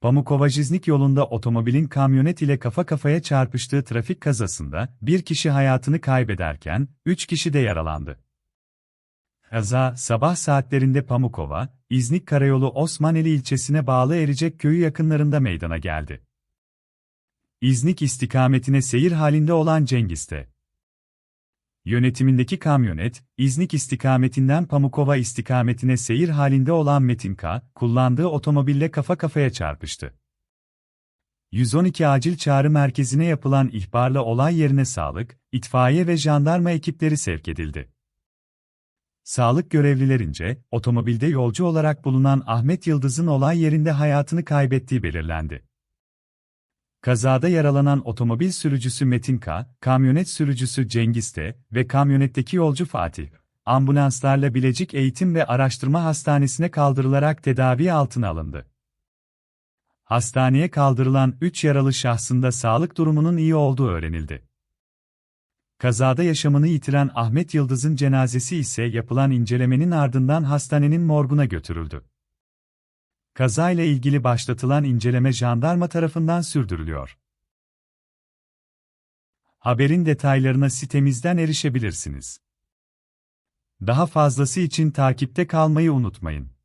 Pamukova-Jiznik yolunda otomobilin kamyonet ile kafa kafaya çarpıştığı trafik kazasında bir kişi hayatını kaybederken üç kişi de yaralandı. Kaza, sabah saatlerinde Pamukova, İznik Karayolu Osmaneli ilçesine bağlı Ericek köyü yakınlarında meydana geldi. İznik istikametine seyir halinde olan Cengiz'te. Yönetimindeki kamyonet, İznik istikametinden Pamukova istikametine seyir halinde olan Metin K, kullandığı otomobille kafa kafaya çarpıştı. 112 acil çağrı merkezine yapılan ihbarla olay yerine sağlık, itfaiye ve jandarma ekipleri sevk edildi. Sağlık görevlilerince, otomobilde yolcu olarak bulunan Ahmet Yıldız'ın olay yerinde hayatını kaybettiği belirlendi. Kazada yaralanan otomobil sürücüsü Metin K, kamyonet sürücüsü Cengiz T ve kamyonetteki yolcu Fatih, ambulanslarla Bilecik Eğitim ve Araştırma Hastanesi'ne kaldırılarak tedavi altına alındı. Hastaneye kaldırılan 3 yaralı şahsında sağlık durumunun iyi olduğu öğrenildi. Kazada yaşamını yitiren Ahmet Yıldız'ın cenazesi ise yapılan incelemenin ardından hastanenin morguna götürüldü. Kazayla ilgili başlatılan inceleme jandarma tarafından sürdürülüyor. Haberin detaylarına sitemizden erişebilirsiniz. Daha fazlası için takipte kalmayı unutmayın.